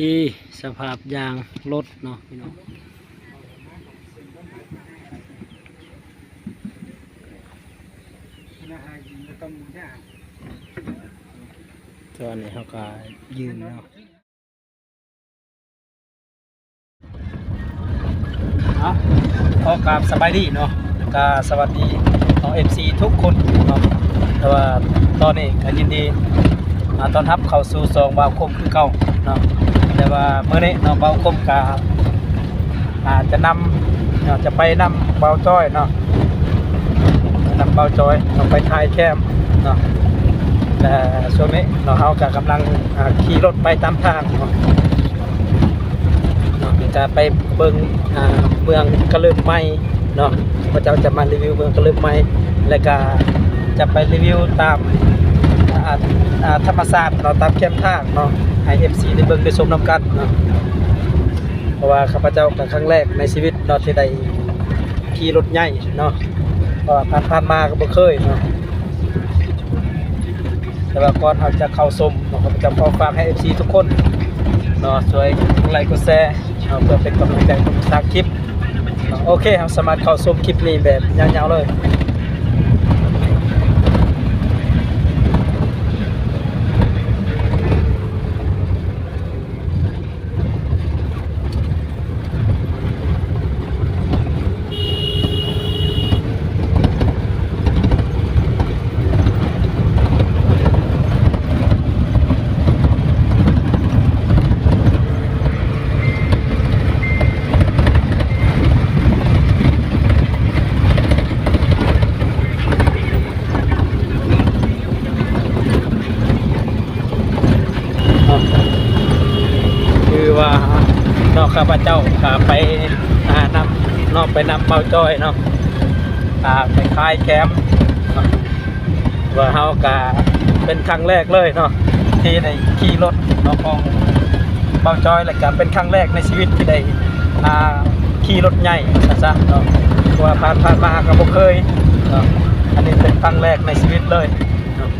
พี่สภาพยางรถเนาะพี่น้องตอนนี้เขาก็ยืนเนาะอะขอกราบสบายดีเนาะแล้วก็สวัสดีน้องเอฟซีทุกคนเนาะแต่ว่าตอนนี้ก็ยินดีอ่าต้อนรับเข้าสู่ซองบาวคมคือเก่าเนาะ แต่ว่าเมื่อนี้เนาะบาคมก็อาจจะนำเนาะจะไปนำเบาจ้อยเนาะนำเบาจ้อยเนาไปถ่ายแคมเนาะแต่ช่วงนี้เนาะเราก็กำลังขี่รถไปตามทางเนาะจะไปเบิ่งเมืองกระลืมไม้เนาะพระเจ้าจะมารีวิวเมืองกระลืมไม้แล้วก็จะไปรีวิวตาม ธรรมศาสตร์เนาะตามแคมทางเนาะให้ FC ได้เบิ่งได้ชมนํกันเนาะเพราะว่าข้าพเจ้าก็ครั้งแรกในชีวิตเนาะที่ได้ขี่รถใหญ่เนาะเพราะว่าผ่านผ่านมาก็บ่เคยเนาะแต่ว่าก่อนเราจะเข้าชมเนาะข้าพเจ้าขอฝากให้ FC ทุกคนเนาะช่วยกดไลค์กดแชร์เนาะเพื่อเป็นกำลังใจให้ผมสร้างคลิปโอเคครับสามารถเข้าชมคลิปนี้แบบยาวๆเลย เนาะคือว่านอกข้าพเจ้าขาไปอ่านำนอก ไปนำเบาจ้อยเนาะอ่าไปคลายแคมป์ว่าเฮากะเป็นครั้งแรกเลยเนาะที่ได้ขี่รถเนาะของเบาจ้อยและก็เป็นครั้งแรกในชีวิตที่ได้อ่าขี่รถใหญ่ซะๆเนาะเพราะว่าผ่านผ่านมาก็บ่เคยเนาะอันนี้เป็นครั้งแรกในชีวิตเลยเนาะ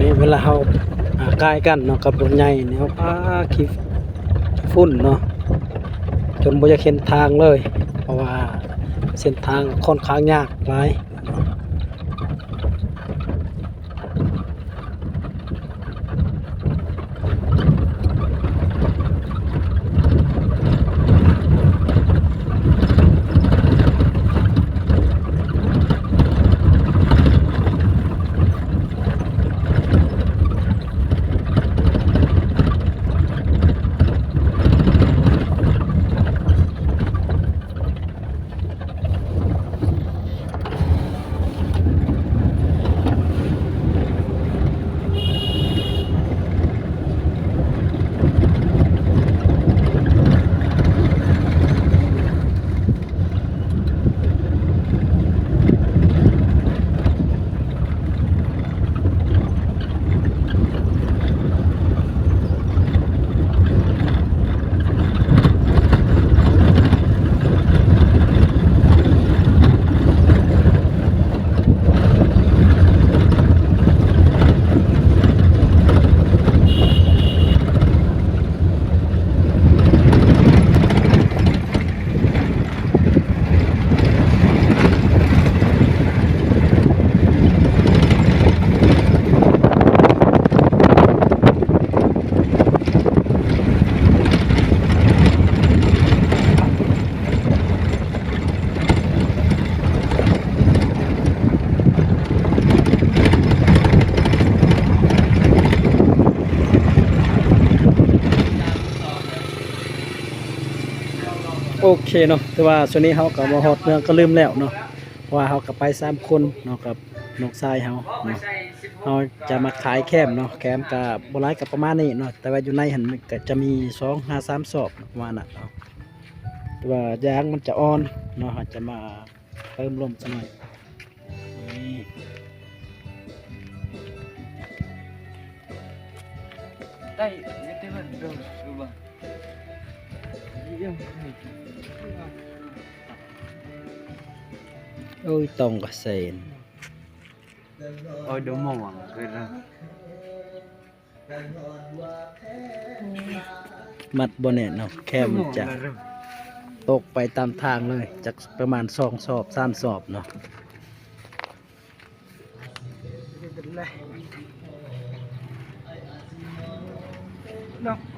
นี่เวลาเรา กายกันเนาะกับรถใหญ่เนี่ยป้าขี้ฝุ่นเนาะจนบ่จะเห็นทางเลย เพราะว่าเส้นทางค่อนข้างยากหลาย โอเคเนาะแต่ว่าช่วงนี้เฮาก็บ่ฮอดเมืองก็ลืมแล้วเนาะเพราะว่าเฮาก็ไปสามคนเนาะกับนกทรายเฮาเนาะเฮาจะมาขายแคมเนาะแคมก็บ่หลายก็ประมาณนี้เนาะแต่ว่าอยู่ในหันมันก็จะมี2 5 3สอบเนาะประมาณนั้นเนาะแต่ว่ายางมันจะอ่อนเนาะเฮาจะมาเติมลมสักหน่อยนี่ đây cái tên là đường đường bằng ôi đúng mong à cái ra มัดบนเน็ตเนาะแคมมันจะตกไปตามทางเลย จากประมาณสองสอบสามสอบเนาะเ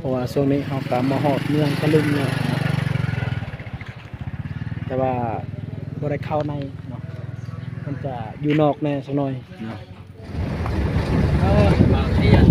พราะว่าช่วงนี้เขากลับมาหอดเมืองกะลึงเนาะแต่ว่าบ่ได้เข้าในเนาะมันจะอยู่นอกแน่สักหน่อยเนาะ bảo tiền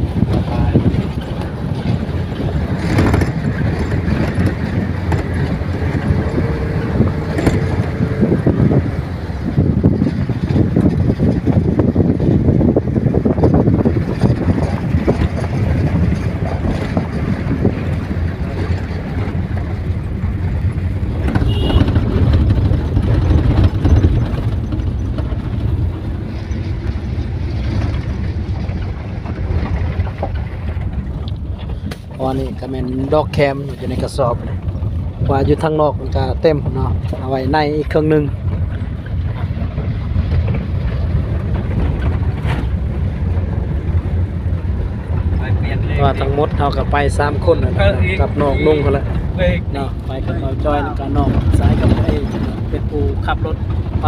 เพราะว่านี่ก็ เป็นดอกแคมอยู่ในกระสอบเลยว่าอยู่ทางนอกมันจะเต็มเนาะเอาไว้ในอีกเครื่องหนึง phải tiền เพราะว่าทั้งหมดเท่ากับไปสามคนน่ะเอออีกกับน้องนุ่งเขาแหละ về เนาะไป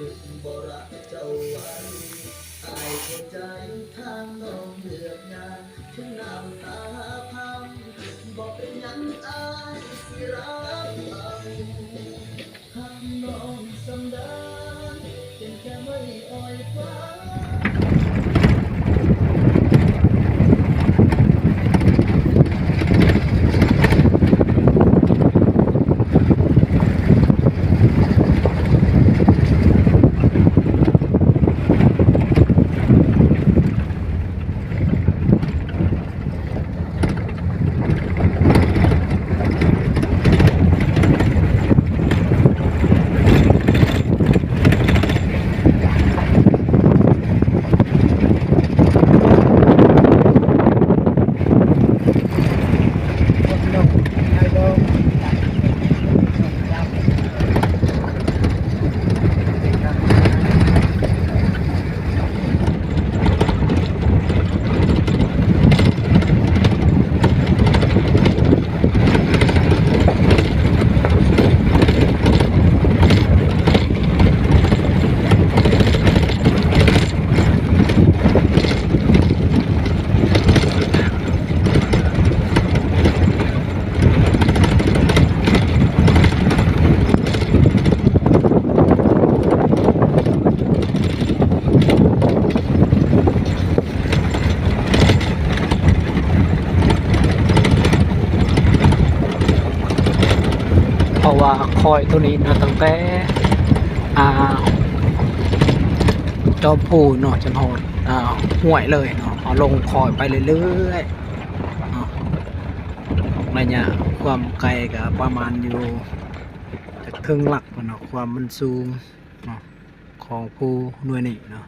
ดึกบรักเจ้าวันอ้ยเข้ใจทางน้องเลือกงานถึงน้ำตาพังบอกเป็นยังอายสิรับเอาทางน้องสำดานเป็นแค่ไม่อ่อยฟ้า Thank you. คอยตัวนี้เนาะตั้งแต่อ่าจอมพูเนาะจนหอดอ่าห่วยเลยเนาะเอาลงคอยไปเรื่อยๆเนาะระยะความไกลก็ประมาณอยู่จากครึ่งหลักเนาะความมันสูงเนาะของผู้หน่วยนี้เนาะ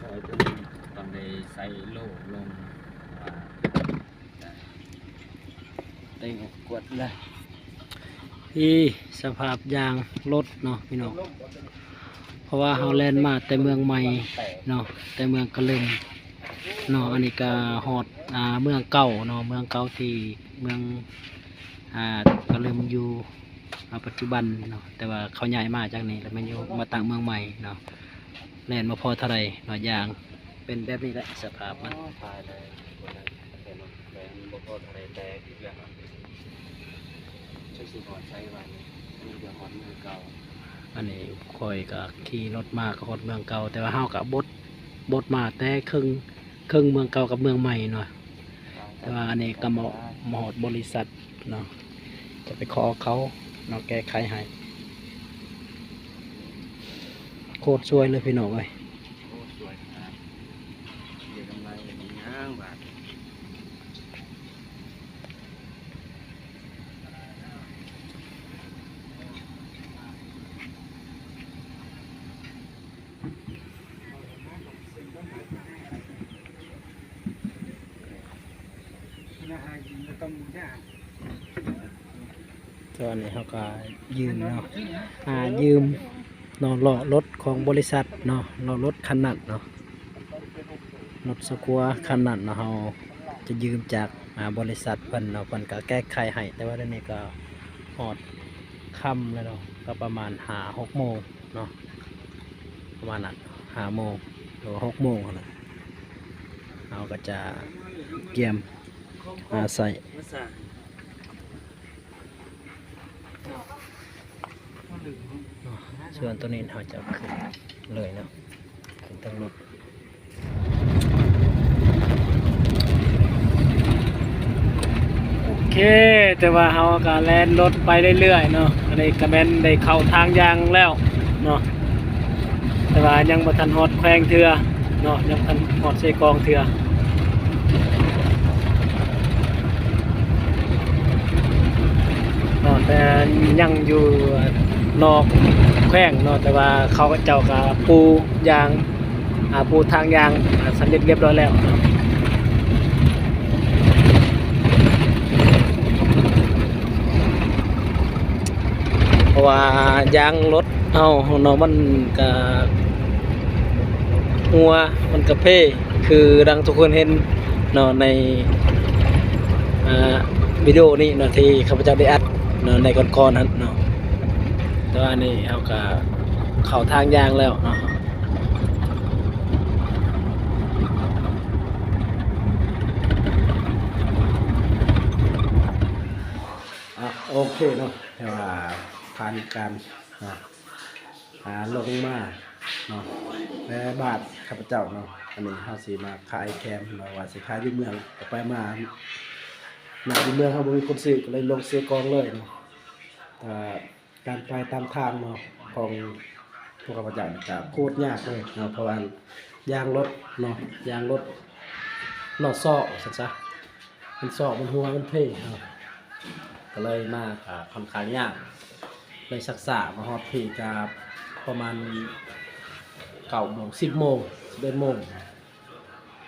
คอยตัวนี้ตอนได้ใส่โลลงว่าเต็งกวดเลยที่สภาพยางรถเนาะพี่น้องเพราะว่าเฮาแลนด์มาแต่เมืองใหม่เนาะแต่เมืองกะลึงเนาะอันนี้ก็ฮอดอ่าเมืองเก่าเนาะเมืองเก่าที่เมืองอ่ากะลึงอยู่อ่าปัจจุบันเนาะแต่ว่าเขาย้ายมาจากนี้แล้วมันอยู่มาตั้งเมืองใหม่เนาะแลนด์มาพอเท่าไรเนาะยางเป็นแบบนี้แหละสภาพมัน ตายเลยคนนั้นเป็นแรงกอะไรแตกอีกแล้วใช้สีหอดใช้วันนี่เดี๋ยวหอดมืองเก่าอันนี้คอยก็ขี่รถมากับคนเมืองเก่า แต่ว่าเฮากับบดบดมาแต่ครึ่งครึ่งเมืองเก่ากับเมืองใหม่เนาะแต่ว่าอันนี้ก็มามหอดบริษัทเนาะจะไปขอเขาเนาะแก้ไขให้โคตรช่วยเลยพี่น้องเอ้ย โอ้สวยนะเดี๋ยวกำไรดีงามบาท ตอนนี้เขาก็ยืมเนาะอ่ายืมเนาะล้อรถของบริษัทเนาะล้อรถคันนั้นเนาะรถสกัวคันนั้นเนาะเราจะยืมจากอ่าบริษัทเพิ่นเนาะเพิ่นก็แก้ไขให้แต่ว่าเดี๋ยวนี้ก็หอดค่ำแล้วเนาะก็ประมาณหาหกโมงเนาะประมาณนั้นหาโมงหรือว่าหกโมงนั่นนะเราก็จะเกียม มาใส่ส่วนตัวนี้เราจะขึ้นเลยเนาะขึ้นตั้งรถโอเคแต่ว่าเราก็แล่นรถไปเรื่อยๆเนาะอันนี้ก็แม่นได้เข้าทางยางแล้วเนาะแต่ว่ายังบ่ทันฮอดแควงเทือเนาะยังบ่ทันฮอดใส่กองเทือเนาะ แต่ยังอยู่นอกแควงเนาะแต่ว่าเขาก็เจ้าก็ปูยางอาปูทางยางสำเร็จเรียบร้อยแล้วเพราะว่ายางรถเอาเนาะมันก็หัวมันกระเพคือดังทุกคนเห็นเนาะในวิดีโอนี้เนาะที่ข้าพเจ้าได้อัด เนาะในก่อนๆนั้นเนาะแต่ว่านี่เอาก็เข้าทางยางแล้วเนาะอะโอเคเนาะแต่ว่าผ่านการอะหาลงมาเนาะและบาทข้าพเจ้าเนาะอันนี้เฮาสิมาขายแคมเนาะว่าสิขายที่เมืองก็ไปมาหนักที่เมืองเฮาบ่มีคนซื้อก็เลยลงซื้อกองเลยเนาะ การไปตามทางเนาะของพวกข้าพเจ้านี่ก็โคตรยากเลยเนาะเพราะว่ายางรถเนาะยางรถล้อซ้อซะซะมันซ้อมันหัวมันเพ่เนาะก็เลยมาอ่าค่อนข้างยากเลยศึกษามาฮอดพี่กับประมาณเก้าโมงสิบโมงสิบเอ็ดโมง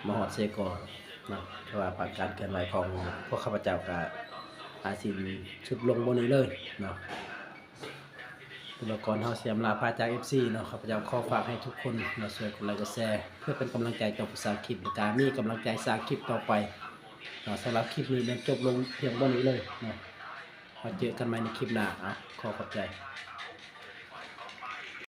มาฮอดเซกอนนะเพราะว่าผ่านการเคลื่อนไหวของพวกข้าพเจ้ากับ อาสินชุดลงบนนี้เลยเนาะตัวละครเฮาเสียมลาพาจาก FC เนาะข้าพเจ้าขอฝากให้ทุกคนมาช่วยกดไลค์กดแชร์เพื่อเป็นกำลังใจต่อภาษาคลิปและการมีกำลังใจสร้างคลิปต่อไปเนาะสำหรับคลิปนี้เป็นจบลงเพียงบนนี้เลยเนาะพอเจอกันใหม่ในคลิปหน้าอะขอขอบใจ